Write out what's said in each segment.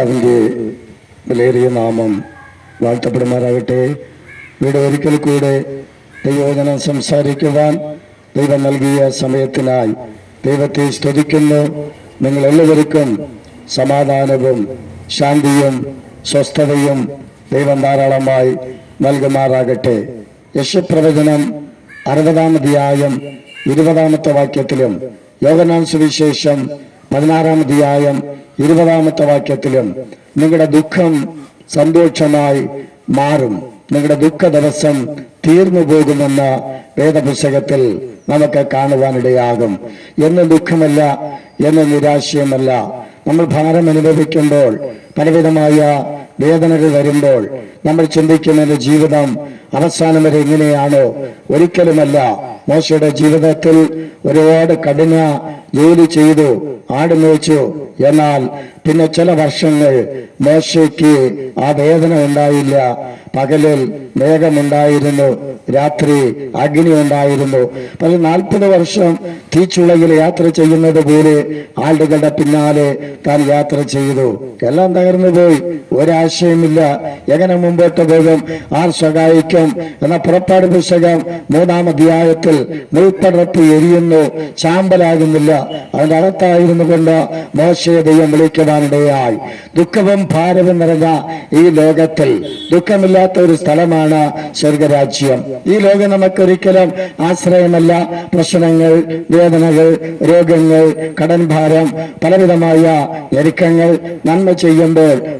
അവന്റെ വിലയേറിയ നാമം വാഴ്ത്തപ്പെടുമാറാകട്ടെ. ഇവിടെ ഒരിക്കൽ കൂടെ ദൈവവചനം സംസാരിക്കുവാൻ ദൈവം നൽകിയ സമയത്തിനായി ദൈവത്തെ സ്തുതിക്കുന്നു. നിങ്ങൾ എല്ലാവർക്കും സമാധാനവും ശാന്തിയും സ്വസ്ഥതയും ദൈവം ധാരാളമായി നൽകുമാറാകട്ടെ. യശപ്രവചനം അറുപതാം അധ്യായം ഇരുപതാമത്തെ വാക്യത്തിലും യോഗനാൻ സുവിശേഷം പതിനാറാം അധ്യായം ഇരുപതാമത്തെ വാക്യത്തിലും നിങ്ങളുടെ ദുഃഖം സന്തോഷമായി മാറും. നിങ്ങളുടെ ദുഃഖ ദിവസം തീർന്നു പോകുമെന്ന വേദപുസ്തകത്തിൽ നമുക്ക് കാണുവാനിടയാകും. എന്ന് ദുഃഖമല്ല എന്ന് നിരാശയുമല്ല. നമ്മൾ ഭാരം അനുഭവിക്കുമ്പോൾ പലവിധമായ വേദനകൾ വരുമ്പോൾ നമ്മൾ ചിന്തിക്കുന്ന ജീവിതം അവസാനം വരെ എങ്ങനെയാണോ? ഒരിക്കലുമല്ല. മോശയുടെ ജീവിതത്തിൽ ഒരുപാട് കഠിന ജോലി ചെയ്തു ആട് എന്നാൽ പിന്നെ ചില വർഷങ്ങൾ മോശയ്ക്ക് ആ വേദന ഉണ്ടായില്ല. പകലിൽ മേഘമുണ്ടായിരുന്നു രാത്രി അഗ്നി ഉണ്ടായിരുന്നു. പല നാൽപ്പത് വർഷം തീച്ചുളയിൽ യാത്ര ചെയ്യുന്നത് പോലെ ആളുകളുടെ പിന്നാലെ താൻ യാത്ര ചെയ്തു. എല്ലാം തകർന്നു പോയി. ഒരാശയമില്ല. എങ്ങനെ മുമ്പോട്ട് പോകും? ആർ സഹായിക്കും എന്ന പുറപ്പാട് പുസ്തകം മൂന്നാം അധ്യായത്തിൽ മുൾപ്പടർപ്പ് എരിയുന്നു. ചാമ്പലാകുന്നില്ല. അതിന്റെ അകത്തായിരുന്നു കൊണ്ട് മോശയെ ദൈവം വിളിക്കുവാനിടയായി ദുഃഖവും ഭാരവും നിറഞ്ഞ ഈ ലോകത്തിൽ ദുഃഖമില്ലാത്ത ഒരു സ്ഥലമാണ് സ്വർഗരാജ്യം. ഈ ലോകം നമുക്കൊരിക്കലും ആശ്രയമല്ല. പ്രശ്നങ്ങൾ വേദനകൾ രോഗങ്ങൾ കടൻ ഭാരം പലവിധമായ ഞെരുക്കങ്ങൾ നന്മ ചെയ്യുമ്പോൾ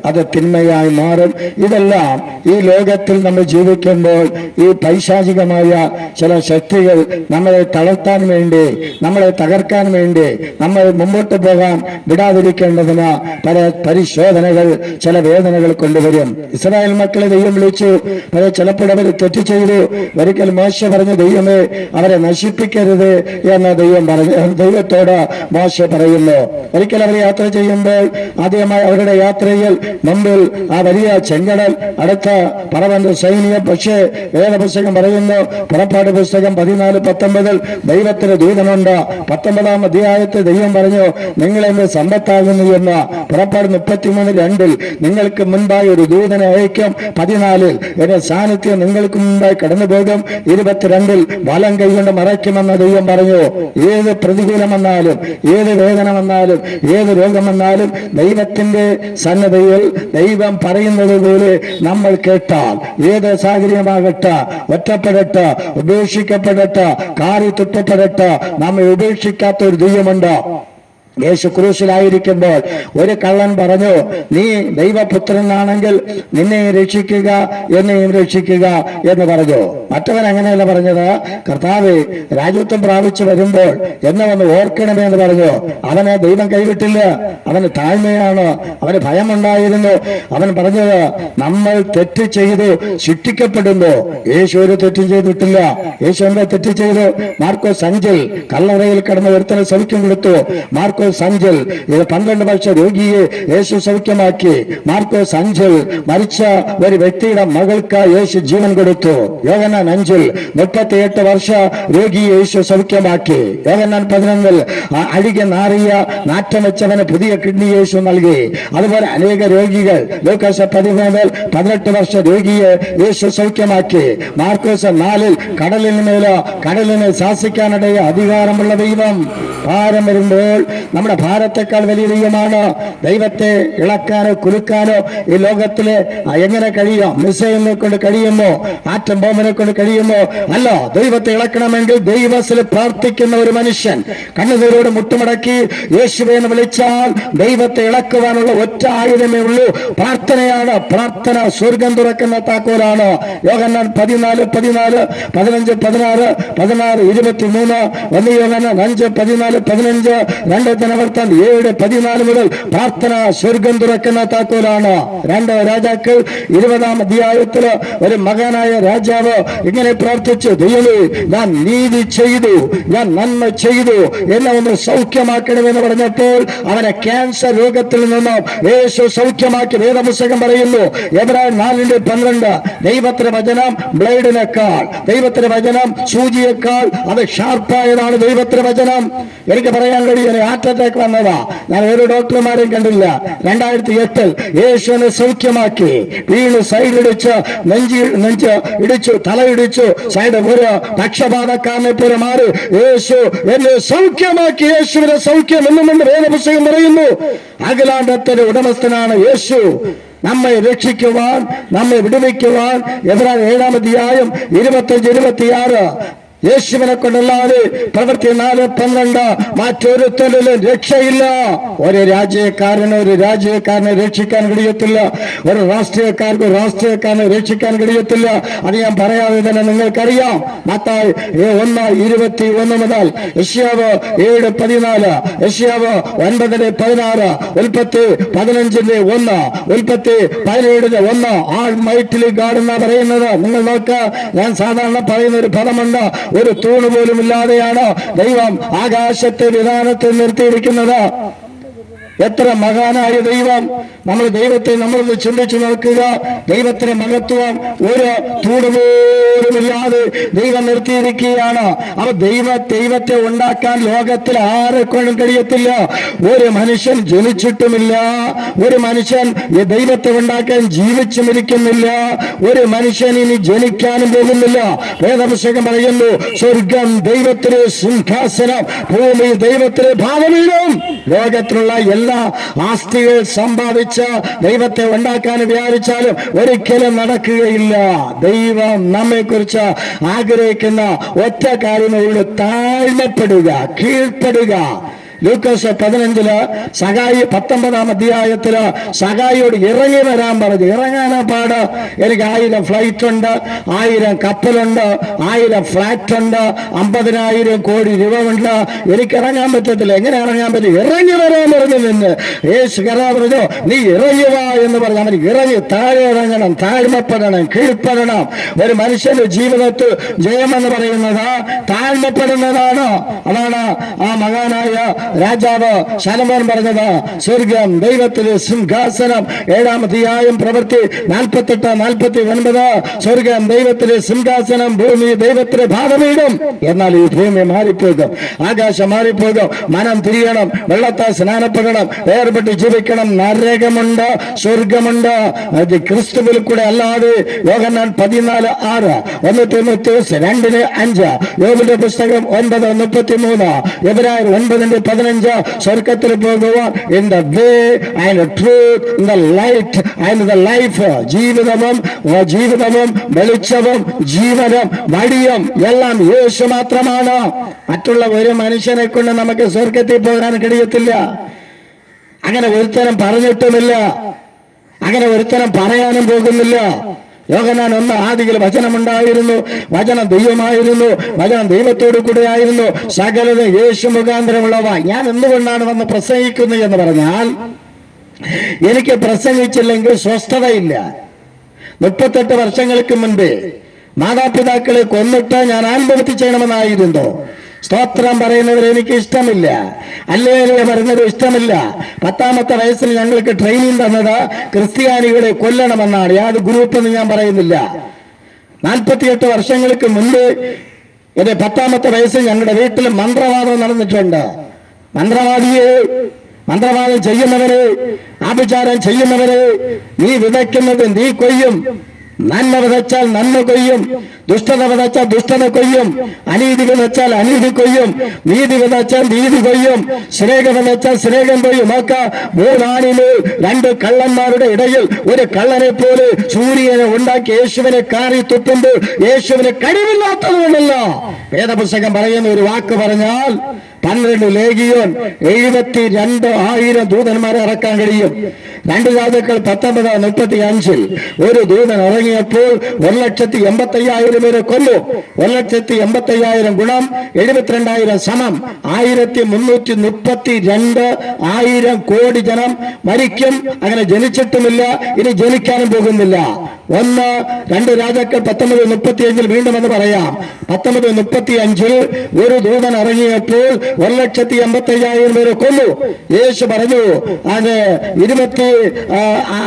അത് തിന്മയായി മാറും. ഇതെല്ലാം ഈ ലോകത്തിൽ നമ്മൾ ജീവിക്കുമ്പോൾ ഈ പൈശാചികമായ ചില ശക്തികൾ നമ്മളെ തളർത്താൻ വേണ്ടി നമ്മളെ തകർക്കാൻ വേണ്ടി നമ്മൾ മുമ്പോട്ട് പോകാൻ വിടാതിരിക്കേണ്ടതിന് പല പരിശോധനകൾ ചില വേദനകൾ കൊണ്ടുവരും. ഇസ്രായേൽ മക്കളെ ദൈവം വിളിച്ചു. പല ചിലപ്പോൾ അവർ തെറ്റ് ചെയ്തു. ഒരിക്കൽ മോശ പറഞ്ഞു ദൈവമേ അവരെ നശിപ്പിക്കരുത് എന്ന ദൈവം പറഞ്ഞു. ദൈവത്തോട് മോശ പറയുന്നു ഒരിക്കൽ അവർ യാത്ര ചെയ്യുമ്പോൾ ആദ്യമായി അവരുടെ യാത്രയിൽ മുമ്പിൽ ആ വലിയ ചെങ്കടൽ അടുത്ത പറവന്റെ സൈനിക പക്ഷേ വേദപുസ്തകം പറയുന്നു പുറപ്പാട് പുസ്തകം പതിനാല് പത്തൊമ്പതിൽ ദൈവത്തിന് ദൂതനുണ്ട്. പത്തൊമ്പതാം അധ്യായത്തിൽ ദൈവം പറഞ്ഞു നിങ്ങൾ എന്റെ സമ്പത്താകുന്നു എന്ന്? പുറപ്പാട് മുപ്പത്തിമൂന്ന് രണ്ടിൽ നിങ്ങൾക്ക് മുൻപായി ഒരു ദൂതനെ അയക്കും പതിനാലിൽ എന്റെ സാന്നിധ്യം നിങ്ങൾക്ക് മുൻപായി കടന്നു പോകും ഇരുപത്തിരണ്ടിൽ വലം കൈകൊണ്ട് മറയ്ക്കുമെന്ന് ദൈവം പറഞ്ഞു. ഏത് പ്രതികൂലം വന്നാലും ഏത് വേദന വന്നാലും ഏത് രോഗം വന്നാലും ദൈവത്തിന്റെ സന്നദ്ധയിൽ ദൈവം പറയുന്നത് പോലെ നമ്മൾ കേട്ടാൽ ഏത് സാഹചര്യമാകട്ടെ ഒറ്റപ്പെടട്ടെ ഉപേക്ഷിക്കപ്പെടട്ടെ കാറി തുറ്റപ്പെടട്ടെ നമ്മെ ഉപേക്ഷിക്കാത്ത ഒരു ദൈവമുണ്ട്? യേശു ക്രൂശിലായിരിക്കുമ്പോൾ ഒരു കള്ളൻ പറഞ്ഞു നീ ദൈവപുത്രനാണെങ്കിൽ നിന്നെയും രക്ഷിക്കുക എന്നെയും രക്ഷിക്കുക എന്ന് പറഞ്ഞു. മറ്റവൻ അങ്ങനെയല്ല പറഞ്ഞത്. കർത്താവ് രാജ്യത്വം പ്രാപിച്ചു വരുമ്പോൾ എന്നെ ഒന്ന് ഓർക്കണമേ എന്ന് പറഞ്ഞു. അവനെ ദൈവം കൈവിട്ടില്ല. അവന് താഴ്മയാണ്. അവന് ഭയമുണ്ടായിരുന്നു. അവൻ പറഞ്ഞത് നമ്മൾ തെറ്റ് ചെയ്തു ശിക്ഷിക്കപ്പെടുന്നു. യേശു ഒരു തെറ്റും ചെയ്തിട്ടില്ല. യേശു എന്താ തെറ്റ് ചെയ്തു. മാർക്കോസ് അഞ്ചിൽ കല്ലറയിൽ കിടന്ന് ഒരുത്തനെ സൗഖ്യം കൊടുത്തു. മാർക്കോസ് അഞ്ചിൽ ഇത് പന്ത്രണ്ട് വർഷ രോഗിയെ യേശു സൗഖ്യമാക്കി മാർക്കോസ് അഞ്ചിൽ മരിച്ച ഒരു വ്യക്തിയുടെ മകൾക്ക് യേശു ജീവൻ കൊടുത്തു യോഗനാൻ അഞ്ചിൽ മുപ്പത്തിയെട്ട് വർഷ രോഗിയെ യേശു സൗഖ്യമാക്കി യോഗനാൻ പതിനൊന്നിൽ ആ അഴുകി നാറിയ നാറ്റം വെച്ചവന് പുതിയ കിഡ്നി യേശു നൽകി അതുപോലെ അനേക രോഗികൾ ലൂക്കോസ് പതിമൂന്നിൽ പതിനെട്ട് വർഷ രോഗിയെ യേശു സൗഖ്യമാക്കി മാർക്കോസ് നാലിൽ കടലിന് മേലോ കടലിനെ ശാസിക്കാനിടയ അധികാരമുള്ള ദൈവം ഭാരം വരുമ്പോൾ നമ്മുടെ ഭാരത്തെക്കാൾ വലിയ ദൈവമാണ്. ദൈവത്തെ ഇളക്കാനോ കുലുക്കാനോ ഈ ലോകത്തിൽ എങ്ങനെ കഴിയും മിസൈലിനെ കൊണ്ട് കഴിയുമോ? ആറ്റം ബോംബിനെ കൊണ്ട് കഴിയുമോ? അല്ല ദൈവത്തെ ഇളക്കണമെങ്കിൽ ദൈവത്തിൽ പ്രാർത്ഥിക്കുന്ന ഒരു മനുഷ്യൻ കണ്ണുനീരോട് മുട്ടുമടക്കി യേശുവെ എന്ന് വിളിച്ചാൽ ദൈവത്തെ ഇളക്കുവാനുള്ള ഒറ്റ ആയുധമേ ഉള്ളൂ. പ്രാർത്ഥനയാണ്. പ്രാർത്ഥന സ്വർഗം തുറക്കുന്ന താക്കോലാണ്. യോഗന്നാൻ പതിനാല് പതിനാല് പതിനഞ്ച് പതിനാറ് പതിനാറ് ഇരുപത്തി മൂന്ന് ഒന്ന് യോഗന്നാൻ അഞ്ച് പതിനാല് പതിനഞ്ച് രണ്ട് ദിനവർത്തൻ ഏഴ് പതിനാല് മുതൽ പ്രാർത്ഥന സ്വർഗം തുറക്കുന്ന താക്കോലാണ്. രണ്ട് രാജാക്കൾ ഇരുപതാം അധ്യായത്തിൽ ഒരു മകനായ രാജാവ് ഇങ്ങനെ പ്രാർത്ഥിച്ചു ദൈവമേ ഞാൻ നീതി ചെയ്തു ഞാൻ നന്മ ചെയ്തു എന്നെ ഒന്ന് സൗഖ്യമാക്കണമെന്ന് പറഞ്ഞപ്പോൾ അവനെ ക്യാൻസർ രോഗത്തിൽ നിന്നും യേശു സൗഖ്യമാക്കി വേദപുസ്തകം പറയുന്നു. എബ്രാഹിം നാലിന്റെ പന്ത്രണ്ട് ദൈവത്തിന്റെ വചനം ബ്ലേഡിനേക്കാൾ ദൈവത്തിന്റെ വചനം സൂചിയേക്കാൾ അത് ഷാർപ്പായതാണ് ദൈവത്തിന്റെ വചനം. എനിക്ക് പറയാൻ കഴിയും ആറ്റ ലോകത്തേക്ക് വന്നതാ. ഞാൻ ഒരു ഡോക്ടർമാരെയും കണ്ടില്ല. രണ്ടായിരത്തി എട്ടിൽ യേശുവിനെ സൗഖ്യമാക്കി. വീണ് സൈഡിടിച്ച് നെഞ്ചി നെഞ്ച് ഇടിച്ചു തലയിടിച്ചു സൈഡ് ഒരു പക്ഷപാതക്കാരനെ പോലെ മാറി. യേശു എന്നെ സൗഖ്യമാക്കി. യേശുവിനെ സൗഖ്യം എന്നും വേദപുസ്തകം പറയുന്നു. അഖിലാണ്ടത്തിന്റെ ഉടമസ്ഥനാണ് യേശു. നമ്മെ രക്ഷിക്കുവാൻ നമ്മെ വിടുവിക്കുവാൻ എതിരാ ഏഴാമധ്യായം ഇരുപത്തഞ്ച് ഇരുപത്തിയാറ്. യേശുവിനെ കൊണ്ടല്ലാതെ പ്രവൃത്തി നാല് പന്ത്രണ്ട് മറ്റൊരുത്തരിലും രക്ഷയില്ല. ഒരു രാജ്യക്കാരന് ഒരു രാജ്യക്കാരനെ രക്ഷിക്കാൻ കഴിയത്തില്ല. ഒരു രാഷ്ട്രീയക്കാർക്ക് ഒരു രാഷ്ട്രീയക്കാരനെ രക്ഷിക്കാൻ കഴിയത്തില്ല. അത് ഞാൻ പറയാതെ തന്നെ നിങ്ങൾക്കറിയാം. മത്തായി ഒന്ന് ഇരുപത്തി ഒന്ന് മുതൽ യഷ്യാവ് ഏഴ് പതിനാല് യഷ്യാവ് ഒൻപതിന് പതിനാറ് ഉൽപ്പത്തി പതിനഞ്ചിന്റെ ഒന്ന് ഉൽപ്പത്തി പതിനേഴിന് ഒന്ന്. ആൾ മൈറ്റിലി ഗാഡ് എന്നാ പറയുന്നത്. നിങ്ങൾ നോക്ക് ഞാൻ സാധാരണ പറയുന്ന ഒരു പദമുണ്ട്. ഒരു തൂണ് പോലും ഇല്ലാതെയാണ് ദൈവം ആകാശത്തെ വിധാനത്തിൽ നിർത്തിയിരിക്കുന്നത്. എത്ര മഹാനായ ദൈവം? നമ്മൾ ദൈവത്തെ നമ്മൾ ചിന്തിച്ചു നോക്കുക. ദൈവത്തിന് മഹത്വം ഒരു തൂടുപോലുമില്ലാതെ ദൈവം നിർത്തിയിരിക്കുകയാണ്. അവ ദൈവ ദൈവത്തെ ഉണ്ടാക്കാൻ ലോകത്തിൽ ആരെക്കൊണ്ടും കഴിയത്തില്ല. ഒരു മനുഷ്യൻ ജനിച്ചിട്ടുമില്ല. ഒരു മനുഷ്യൻ ദൈവത്തെ ഉണ്ടാക്കാൻ ജീവിച്ചുമിരിക്കുന്നില്ല. ഒരു മനുഷ്യൻ ഇനി ജനിക്കാനും പോകുന്നില്ല. വേദപുസ്തകം പറയുന്നു സ്വർഗം ദൈവത്തിലെ സിംഹാസനം ഭൂമി ദൈവത്തിലെ ഭാവനയിലും ലോകത്തിലുള്ള എല്ലാ ആസ്തികൾ സമ്പാദിച്ച ദൈവത്തെ ഉണ്ടാക്കാൻ വിചാരിച്ചാലും ഒരിക്കലും നടക്കുകയില്ല. ദൈവം നമ്മെ കുറിച്ച് ആഗ്രഹിക്കുന്ന ഒറ്റ കാര്യമേ ഉള്ളൂ. താഴ്മപ്പെടുക കീഴ്പ്പെടുക. ലൂക്കോസ് പതിനഞ്ചിൽ സഹായി പത്തൊമ്പതാം അധ്യായത്തിൽ സഹായിയോട് ഇറങ്ങി വരാൻ പറഞ്ഞു. ഇറങ്ങാനാ പാട്. എനിക്ക് ആയിരം ഫ്ലൈറ്റ് ഉണ്ട് ആയിരം കപ്പലുണ്ട് ആയിരം ഫ്ലാറ്റ് ഉണ്ട് അമ്പതിനായിരം കോടി രൂപ ഉണ്ട് എനിക്ക് ഇറങ്ങാൻ പറ്റത്തില്ല. എങ്ങനെ ഇറങ്ങാൻ പറ്റും? ഇറങ്ങി വരാൻ പറഞ്ഞു നിന്ന്. യേശു കരാ പറഞ്ഞു നീ ഇറങ്ങി എന്ന് പറഞ്ഞു. അവൻ ഇറങ്ങി താഴെ ഇറങ്ങണം താഴ്മപ്പെടണം കീഴ്പ്പെടണം. ഒരു മനുഷ്യന്റെ ജീവിതത്തിൽ ജയമെന്ന് പറയുന്നത് താഴ്മപ്പെടുന്നതാണ്. അതാണ് ആ മകാനായ രാജാവ് ശലമോൻ പറഞ്ഞത് സ്വർഗം ദൈവത്തിന് സിംഹാസനം ഏഴാമധ്യായം പ്രവൃത്തി നാൽപ്പത്തെട്ട് നാൽപ്പത്തി ഒൻപത് സ്വർഗം ദൈവത്തിന് സിംഹാസനം ഭൂമി ദൈവത്തിന് ഭാഗമീടും എന്നാൽ ഈ ഭൂമി മാറിപ്പോകും ആകാശം മാറിപ്പോകും മനം തിരിയണം വെള്ളത്താൽ സ്നാനപ്പെടണം വേർപെട്ട് ജീവിക്കണം നരകമുണ്ട് സ്വർഗമുണ്ട്. അത് ക്രിസ്തുവിൽ കൂടെ അല്ലാതെ യോഹന്നാൻ പതിനാല് ആറ് ഒന്ന് തൊണ്ണൂറ്റി രണ്ടിന് അഞ്ച് യോഗിന്റെ പുസ്തകം ഒൻപത് മുപ്പത്തി മൂന്ന് എതിരായ ഒൻപതിന്റെ പതിനഞ്ച് സ്വർഗത്തിൽ പോകുവാൻ in the way and truth in the light and the life ജീവിതവും ജീവിതവും വെളിച്ചവും ജീവനും വടിയും എല്ലാം യേശു മാത്രമാണ്. മറ്റുള്ള ഒരു മനുഷ്യനെ കൊണ്ട് നമുക്ക് സ്വർഗത്തിൽ പോകാൻ കഴിയത്തില്ല. അങ്ങനെ ഒരുത്തരം പറഞ്ഞിട്ടുമില്ല. അങ്ങനെ ഒരുത്തരം പറയാനും പോകുന്നില്ല. യോഗനാൻ ഒന്ന് ആദിയിൽ വചനമുണ്ടായിരുന്നു. വചനം ദൈവമായിരുന്നു. വചനം ദൈവത്തോടു കൂടെ ആയിരുന്നു സകലത യേശു മുഖാന്തരമുള്ളവ. ഞാൻ എന്തുകൊണ്ടാണ് വന്ന് പ്രസംഗിക്കുന്നത് എന്ന് പറഞ്ഞാൽ എനിക്ക് പ്രസംഗിച്ചില്ലെങ്കിൽ സ്വസ്ഥതയില്ല. മുപ്പത്തെട്ട് വർഷങ്ങൾക്ക് മുൻപേ മാതാപിതാക്കളെ കൊന്നിട്ട് ഞാൻ ആത്മഹത്യ ചെയ്യണമെന്നായിരുന്നു. സ്തോത്രം പറയുന്നവർ എനിക്ക് ഇഷ്ടമില്ല. അല്ലേ പറയുന്നത് ഇഷ്ടമില്ല. പത്താമത്തെ വയസ്സിൽ ഞങ്ങൾക്ക് ട്രെയിനിങ് തന്നത് ക്രിസ്ത്യാനികളെ കൊല്ലണമെന്നാണ്. യാതൊരു ഗ്രൂപ്പ് എന്ന് ഞാൻ പറയുന്നില്ല. നാൽപ്പത്തിയെട്ട് വർഷങ്ങൾക്ക് മുമ്പ് എന്റെ പത്താമത്തെ വയസ്സിൽ ഞങ്ങളുടെ വീട്ടിൽ മന്ത്രവാദം നടന്നിട്ടുണ്ട്. മന്ത്രവാദിയെ മന്ത്രവാദം ചെയ്യുന്നവരെ ആഭിചാരം ചെയ്യുന്നവരെ നീ വിതയ്ക്കുന്നത് നീ കൊയ്യും. നന്മ വിതച്ചാൽ നന്മ കൊയ്യും. ദുഷ്ടത വിതച്ചാൽ ദുഷ്ടത കൊയ്യും. അനീതി വിതച്ചാൽ അനീതി കൊയ്യും. നീതി വിതച്ചാൽ നീതി കൊയ്യും. സ്നേഹം വിതച്ചാൽ സ്നേഹം കൊയ്യും. നോക്ക മൂന്നാണിൽ രണ്ട് കള്ളന്മാരുടെ ഇടയിൽ ഒരു കള്ളനെ പോലെ സൂര്യനെ ഉണ്ടാക്കി യേശുവിനെ കാറി തുപ്പുമ്പോൾ യേശുവിന് കഴിവില്ലാത്തതുകൊണ്ടല്ല. വേദപുസ്തകം പറയുന്ന ഒരു വാക്ക് പറഞ്ഞാൽ പന്ത്രണ്ട് ലേഖിയോൻ എഴുപത്തി രണ്ട് ആയിരം ദൂതന്മാരെ ഇറക്കാൻ കഴിയും. രണ്ട് ജാതക്കൾ പത്തൊമ്പത് മുപ്പത്തി അഞ്ചിൽ ഒരു ദൂതൻ ഇറങ്ങിയപ്പോൾ ഒരു ലക്ഷത്തി എൺപത്തി അയ്യായിരം പേരെ കൊല്ലു ഒരു ലക്ഷത്തി എൺപത്തി അയ്യായിരം ഗുണം എഴുപത്തിരണ്ടായിരം സമം. ആയിരത്തി മുന്നൂറ്റി മുപ്പത്തി രണ്ട് ആയിരം കോടി ജനം മരിക്കും. അങ്ങനെ ജനിച്ചിട്ടുമില്ല ഇനി ജനിക്കാനും പോകുന്നില്ല. ഒന്ന് രണ്ട് രാജാക്കൾ പത്തൊമ്പത് മുപ്പത്തി അഞ്ചിൽ വീണ്ടും എന്ന് പറയാം. പത്തൊമ്പത് മുപ്പത്തി അഞ്ചിൽ ഒരു ദൂതൻ ഇറങ്ങിയപ്പോൾ ഒരു ലക്ഷത്തി എൺപത്തി അയ്യായിരം പേരെ കൊന്നു. യേശു പറഞ്ഞു അത് ഇരുപത്തി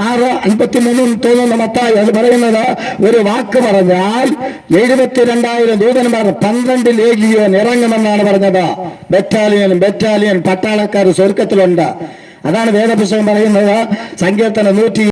ആറ് അൻപത്തി മൂന്നും തോന്നുന്ന മത്തായി അത് പറയുന്നത് ഒരു വാക്ക് പറഞ്ഞാൽ എഴുപത്തിരണ്ടായിരം ദൂതന്മാർ പന്ത്രണ്ട് ലേഖിയോൻ ഇറങ്ങുമെന്നാണ് പറഞ്ഞത്. ബറ്റാലിയൻ ബറ്റാലിയൻ പട്ടാളക്കാർ സ്വർഗത്തിലുണ്ട്. അതാണ് വേദപുസ്തകം പറയുന്നത്. സങ്കീർത്തനം നൂറ്റി